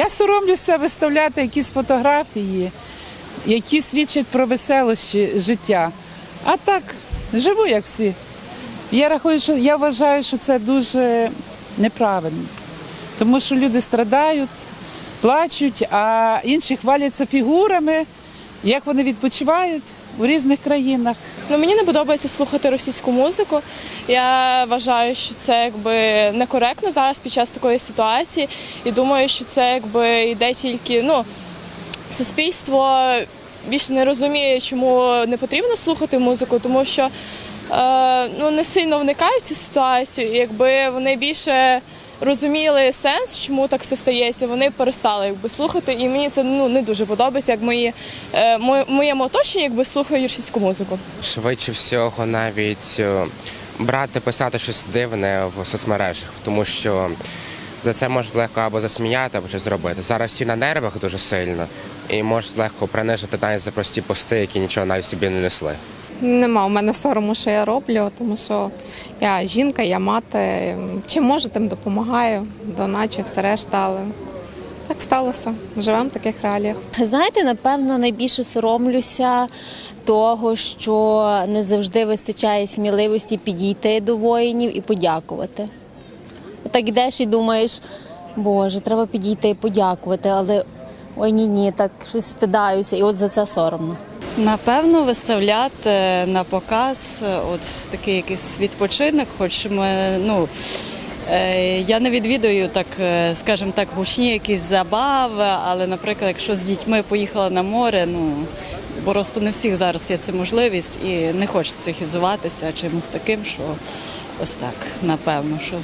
Я соромлюся виставляти якісь фотографії, які свідчать про веселощі життя. А так, живу як всі. Я рахую, що я вважаю, що це дуже неправильно, тому що люди страдають, плачуть, а інші хваляться фігурами, як вони відпочивають у різних країнах. Ну, мені не подобається слухати російську музику. Я вважаю, що це якби некоректно зараз під час такої ситуації. І думаю, що це якби йде тільки ну, суспільство більше не розуміє, чому не потрібно слухати музику, тому що е, ну, не сильно вникають в цю ситуацію. І якби вони більше розуміли сенс, чому так все стається, вони перестали якби слухати. І мені це ну, не дуже подобається, як мої, е, моєму оточенні якби слухають російську музику. швидше всього навіть е, брати, писати щось дивне в соцмережах, тому що за це можуть легко або засміяти, або щось зробити. Зараз всі на нервах дуже сильно і можуть легко принижити навіть за прості пости, які нічого навіть собі не несли. Нема у мене сорому, що я роблю, тому що я жінка, я мати. Чим можу, тим допомагаю, доначе, все решта, але так сталося. Живемо в таких реаліях. Знаєте, напевно, найбільше соромлюся того, що не завжди вистачає сміливості підійти до воїнів і подякувати. Так йдеш і думаєш, Боже, треба підійти і подякувати, але ой ні, ні, так щось стидаюся, і от за це соромно. Напевно, виставляти на показ от такий якийсь відпочинок, хоч ми, ну. е, Я не відвідую так, е, скажімо так, гучні якісь забави, але, наприклад, якщо з дітьми поїхала на море, ну просто не всіх зараз є ця можливість і не хочеться хізуватися чимось таким, що ось так, напевно, що